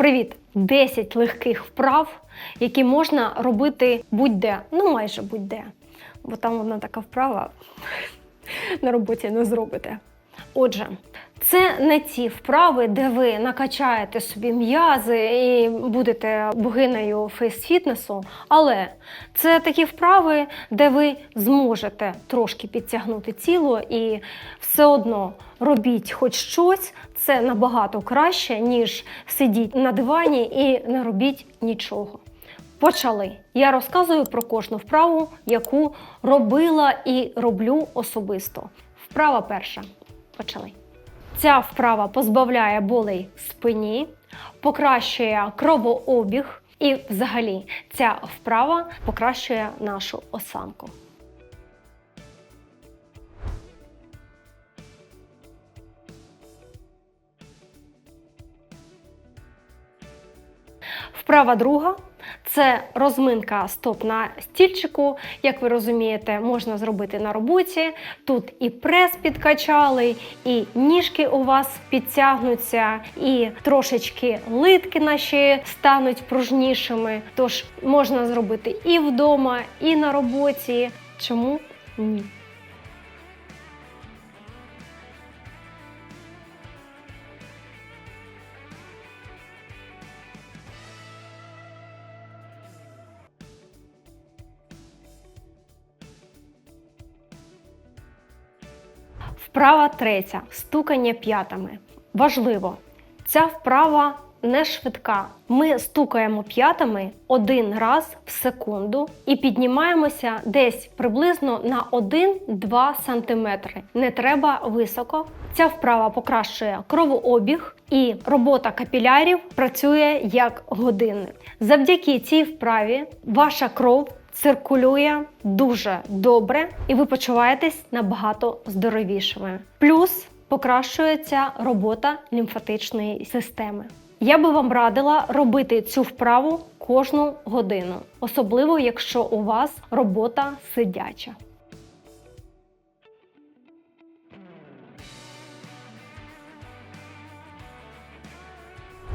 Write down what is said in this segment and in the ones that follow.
Привіт! 10 легких вправ, які можна робити будь-де, ну майже будь-де. Бо там вона така вправа на роботі не зробите. Отже, це не ті вправи, де ви накачаєте собі м'язи і будете богинею фейс-фітнесу, але це такі вправи, де ви зможете трошки підтягнути тіло і все одно робіть хоч щось. Це набагато краще, ніж сидіть на дивані і не робіть нічого. Почали. Я розказую про кожну вправу, яку робила і роблю особисто. Вправа перша. Почали. Ця вправа позбавляє болей спині, покращує кровообіг і, взагалі, ця вправа покращує нашу осанку. Вправа друга це розминка стоп на стільчику. Як ви розумієте, можна зробити на роботі. Тут і прес підкачали, і ніжки у вас підтягнуться, і трошечки литки наші стануть пружнішими. Тож можна зробити і вдома, і на роботі. Чому ні? Вправа третя стукання п'ятами. Важливо, ця вправа не швидка. Ми стукаємо п'ятами один раз в секунду і піднімаємося десь приблизно на 1-2 см. Не треба високо. Ця вправа покращує кровообіг і робота капілярів працює як годинник. Завдяки цій вправі ваша кров циркулює дуже добре, і ви почуваєтесь набагато здоровішими. Плюс покращується робота лімфатичної системи. Я би вам радила робити цю вправу кожну годину, особливо якщо у вас робота сидяча.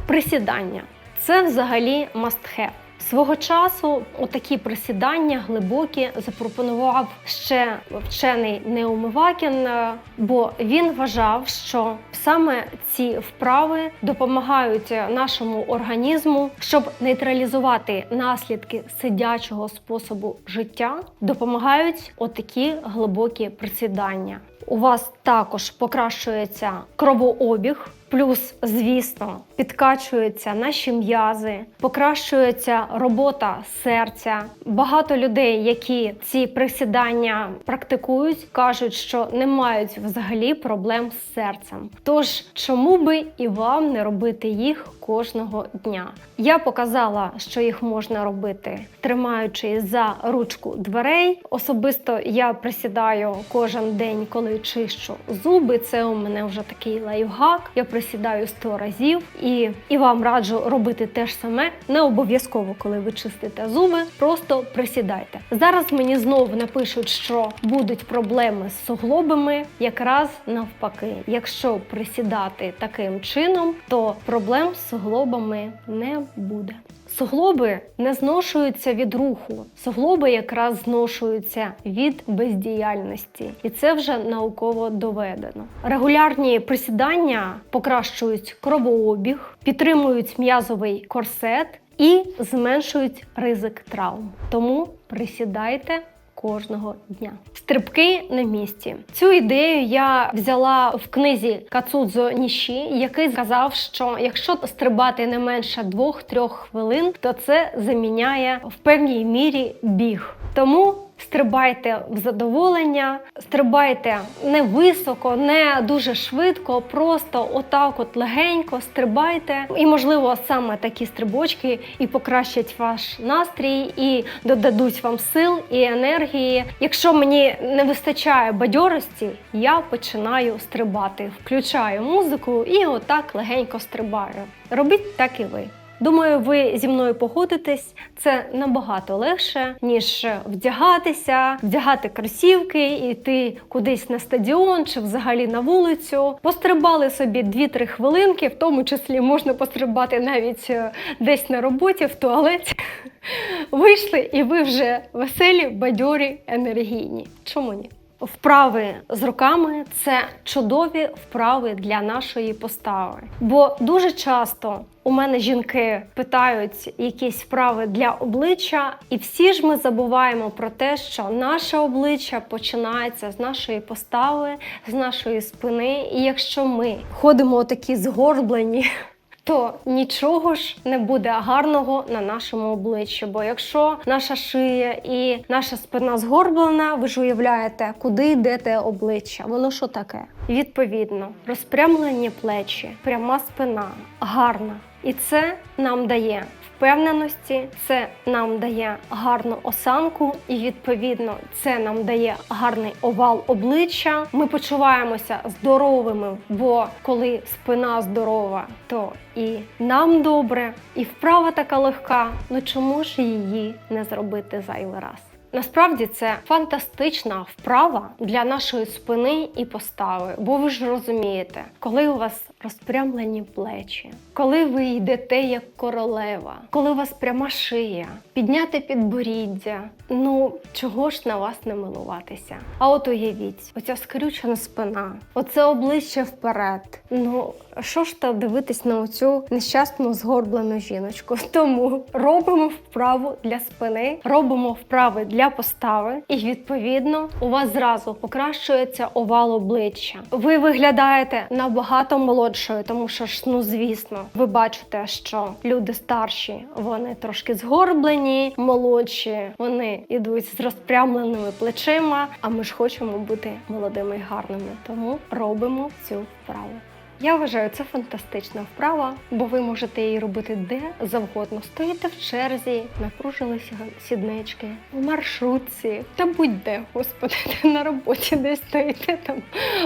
Присідання це взагалі must have. Свого часу отакі присідання глибокі запропонував ще вчений Неумивакін, е, бо він вважав, що саме ці вправи допомагають нашому організму, щоб нейтралізувати наслідки сидячого способу життя, допомагають отакі глибокі присідання. У вас також покращується кровообіг. Плюс, звісно, підкачуються наші м'язи, покращується робота серця. Багато людей, які ці присідання практикують, кажуть, що не мають взагалі проблем з серцем. Тож, чому би і вам не робити їх кожного дня? Я показала, що їх можна робити, тримаючи за ручку дверей. Особисто я присідаю кожен день, коли чищу зуби. Це у мене вже такий лайфхак. Я присідаю 100 разів і, і вам раджу робити те ж саме. Не обов'язково, коли ви чистите зуби, просто присідайте. Зараз мені знову напишуть, що будуть проблеми з суглобами, якраз навпаки. Якщо присідати таким чином, то проблем з суглобами не буде. Суглоби не зношуються від руху. Суглоби якраз зношуються від бездіяльності, і це вже науково доведено. Регулярні присідання покращують кровообіг, підтримують м'язовий корсет і зменшують ризик травм. Тому присідайте кожного дня. Стрибки на місці. Цю ідею я взяла в книзі Кацудзо Ніші, який сказав, що якщо стрибати не менше 2-3 хвилин, то це заміняє в певній мірі біг. Тому Стрибайте в задоволення, стрибайте не високо, не дуже швидко, просто отак, от легенько стрибайте. І, можливо, саме такі стрибочки і покращать ваш настрій, і додадуть вам сил і енергії. Якщо мені не вистачає бадьорості, я починаю стрибати, включаю музику і отак легенько стрибаю. Робіть так і ви. Думаю, ви зі мною погодитесь. Це набагато легше, ніж вдягатися, вдягати кросівки, йти кудись на стадіон чи взагалі на вулицю. Пострибали собі 2-3 хвилинки, в тому числі можна пострибати навіть е, десь на роботі, в туалеті. Вийшли, і ви вже веселі, бадьорі, енергійні. Чому ні? Вправи з руками це чудові вправи для нашої постави. Бо дуже часто у мене жінки питають якісь вправи для обличчя, і всі ж ми забуваємо про те, що наше обличчя починається з нашої постави, з нашої спини. І якщо ми ходимо такі згорблені, то нічого ж не буде гарного на нашому обличчі. Бо якщо наша шия і наша спина згорблена, ви ж уявляєте, куди йде те обличчя? Воно що таке? Відповідно, розпрямлені плечі, пряма спина, гарна. І це нам дає впевненості, це нам дає гарну осанку, і відповідно це нам дає гарний овал обличчя. Ми почуваємося здоровими, бо коли спина здорова, то і нам добре, і вправа така легка. Ну чому ж її не зробити зайвий раз? Насправді це фантастична вправа для нашої спини і постави, бо ви ж розумієте, коли у вас розпрямлені плечі, коли ви йдете як королева, коли у вас пряма шия, підняти підборіддя, ну чого ж на вас не милуватися? А от уявіть, оця скрючена спина, оце обличчя вперед. Ну що ж то дивитись на оцю нещасну згорблену жіночку? Тому робимо вправу для спини, робимо вправи для постави, і відповідно у вас зразу покращується овал обличчя. Ви виглядаєте набагато молодшою, тому що ж, ну звісно, ви бачите, що люди старші, вони трошки згорблені, молодші, вони йдуть з розпрямленими плечима. А ми ж хочемо бути молодими і гарними. Тому робимо цю вправу. Я вважаю, це фантастична вправа, бо ви можете її робити де завгодно. Стоїте в черзі, напружилися сіднички, в маршрутці та будь-де, господи, на роботі десь стоїте там,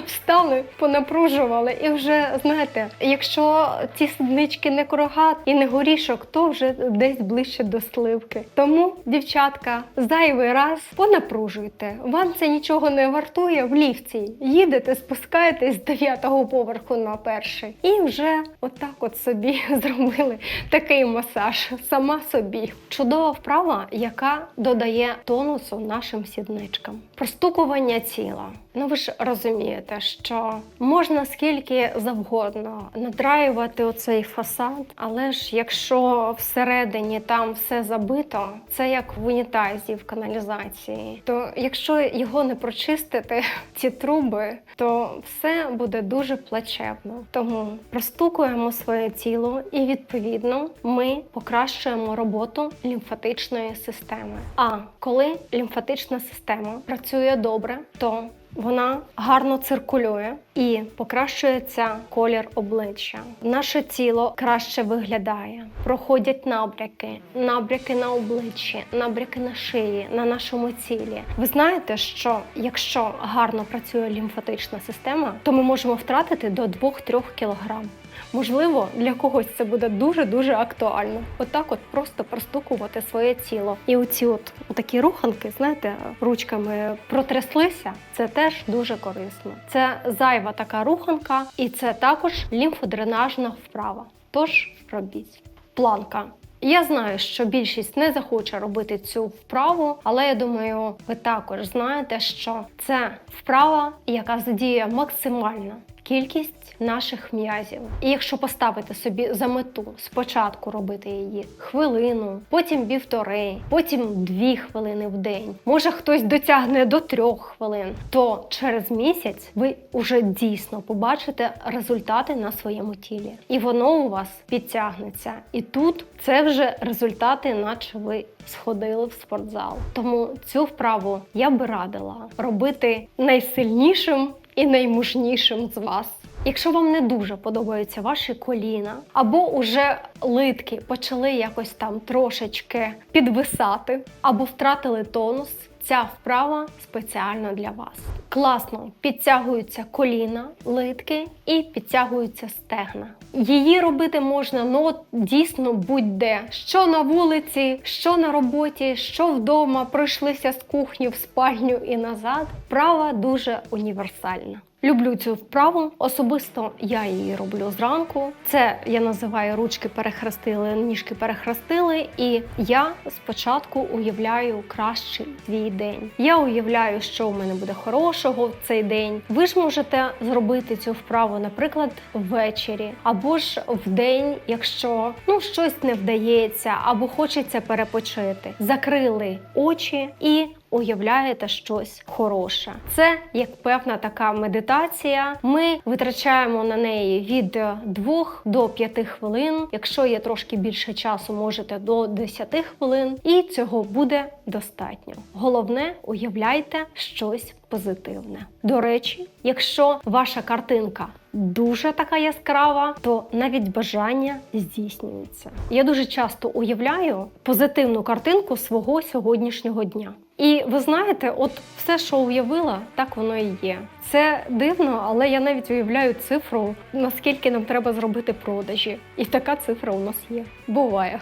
встали, понапружували. І вже знаєте, якщо ці сіднички не кургат і не горішок, то вже десь ближче до сливки. Тому, дівчатка, зайвий раз понапружуйте. Вам це нічого не вартує в ліфті. Їдете, спускаєтесь з дев'ятого поверху на перший. І вже отак от собі зробили такий масаж сама собі. Чудова вправа, яка додає тонусу нашим сідничкам. Простукування тіла. Ну ви ж розумієте, що можна скільки завгодно надраювати оцей фасад, але ж якщо всередині там все забито, це як в унітазі в каналізації. То якщо його не прочистити, ці труби, то все буде дуже плачевно. Тому простукуємо своє тіло, і відповідно ми покращуємо роботу лімфатичної системи. А коли лімфатична система працює добре, то вона гарно циркулює і покращується колір обличчя. Наше тіло краще виглядає. Проходять набряки, набряки на обличчі, набряки на шиї, на нашому тілі. Ви знаєте, що якщо гарно працює лімфатична система, то ми можемо втратити до 2-3 кілограм. Можливо, для когось це буде дуже дуже актуально. Отак, от просто простукувати своє тіло. І оці от такі руханки, знаєте, ручками протряслися. Це теж дуже корисно. Це зайва така руханка, і це також лімфодренажна вправа. Тож робіть. Планка. Я знаю, що більшість не захоче робити цю вправу, але я думаю, ви також знаєте, що це вправа, яка задіє максимально кількість наших м'язів. І якщо поставити собі за мету спочатку робити її хвилину, потім півтори, потім дві хвилини в день, може хтось дотягне до трьох хвилин, то через місяць ви вже дійсно побачите результати на своєму тілі, і воно у вас підтягнеться. І тут це вже результати, наче ви сходили в спортзал. Тому цю вправу я би радила робити найсильнішим і наймужнішим з вас. Якщо вам не дуже подобаються ваші коліна, або уже литки почали якось там трошечки підвисати, або втратили тонус, ця вправа спеціально для вас. Класно підтягуються коліна, литки і підтягуються стегна. Її робити можна ну дійсно будь-де, що на вулиці, що на роботі, що вдома, пройшлися з кухні в спальню і назад. Вправа дуже універсальна. Люблю цю вправу. Особисто я її роблю зранку. Це я називаю ручки перехрестили, ніжки перехрестили. І я спочатку уявляю кращий свій день. Я уявляю, що у мене буде хорошого в цей день. Ви ж можете зробити цю вправу, наприклад, ввечері або ж в день, якщо ну щось не вдається, або хочеться перепочити. Закрили очі і уявляєте щось хороше. Це як певна така медитація. Ми витрачаємо на неї від 2 до 5 хвилин. Якщо є трошки більше часу, можете до 10 хвилин, і цього буде достатньо. Головне, уявляйте щось позитивне. До речі, якщо ваша картинка дуже така яскрава, то навіть бажання здійснюється. Я дуже часто уявляю позитивну картинку свого сьогоднішнього дня. І ви знаєте, от все, що уявила, так воно і є. Це дивно, але я навіть уявляю цифру, наскільки нам треба зробити продажі. І така цифра у нас є. Буває.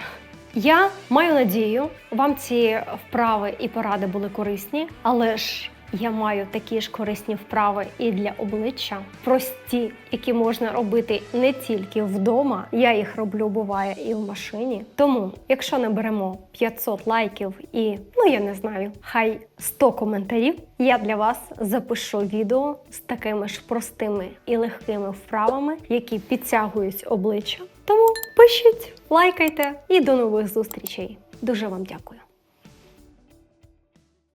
Я маю надію, вам ці вправи і поради були корисні, але ж я маю такі ж корисні вправи і для обличчя, прості, які можна робити не тільки вдома. Я їх роблю, буває, і в машині. Тому, якщо наберемо 500 лайків і ну я не знаю, хай 100 коментарів, я для вас запишу відео з такими ж простими і легкими вправами, які підтягують обличчя. Тому пишіть, лайкайте і до нових зустрічей. Дуже вам дякую.